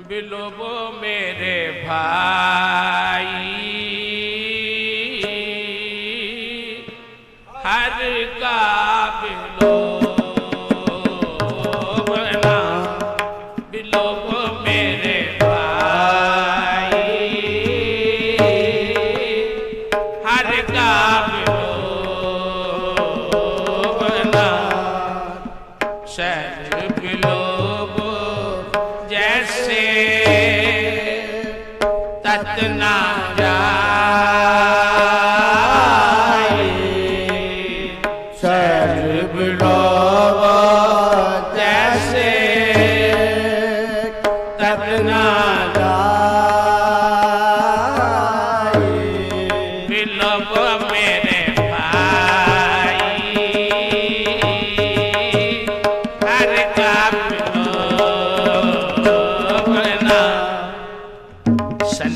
বিলোব মেরে ভাই হর কা বিলোব ਐਸੇ ਤਤ ਨਾ ਸਰਬ ਲੋ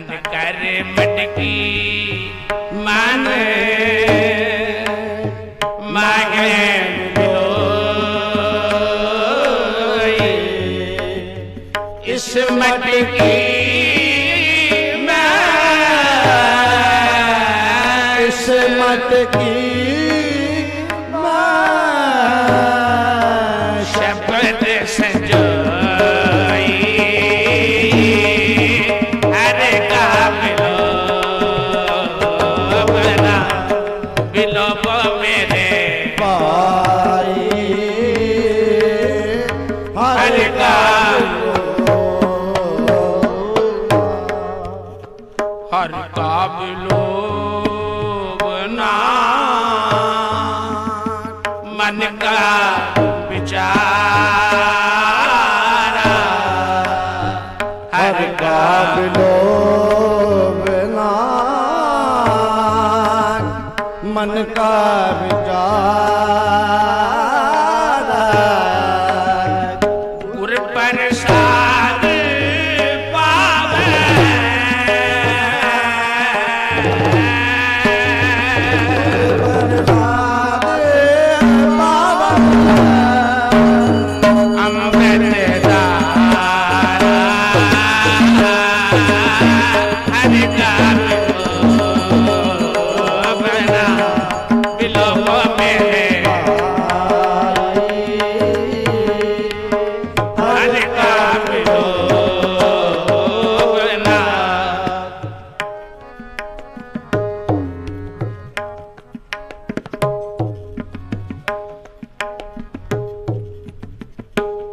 ਤਨ ਕਰ ਮਟਕੀ ਮਨ ਮਾਗੇ ਬਿਲੋਈ ਇਸ ਮਟਕੀ ਮਟਕੀ ਹਰ ਕਾਬ ਲੋਭ ਨਾ ਮਨ ਕਾ ਵਿਚਾਰਾ ਹਰ ਕਾਬ ਨਾ ਮਨ ਕਾ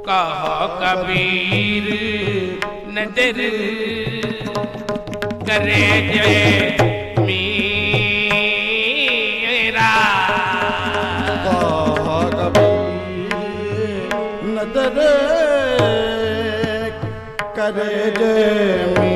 कहो कबीर नजर करे जय मीरा नदर करे जे मीरा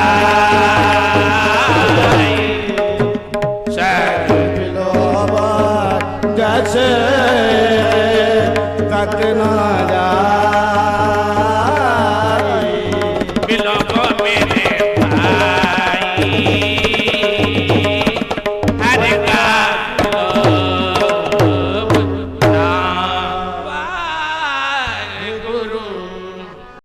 ਸਤਿ ਨਾਰਾਇਣ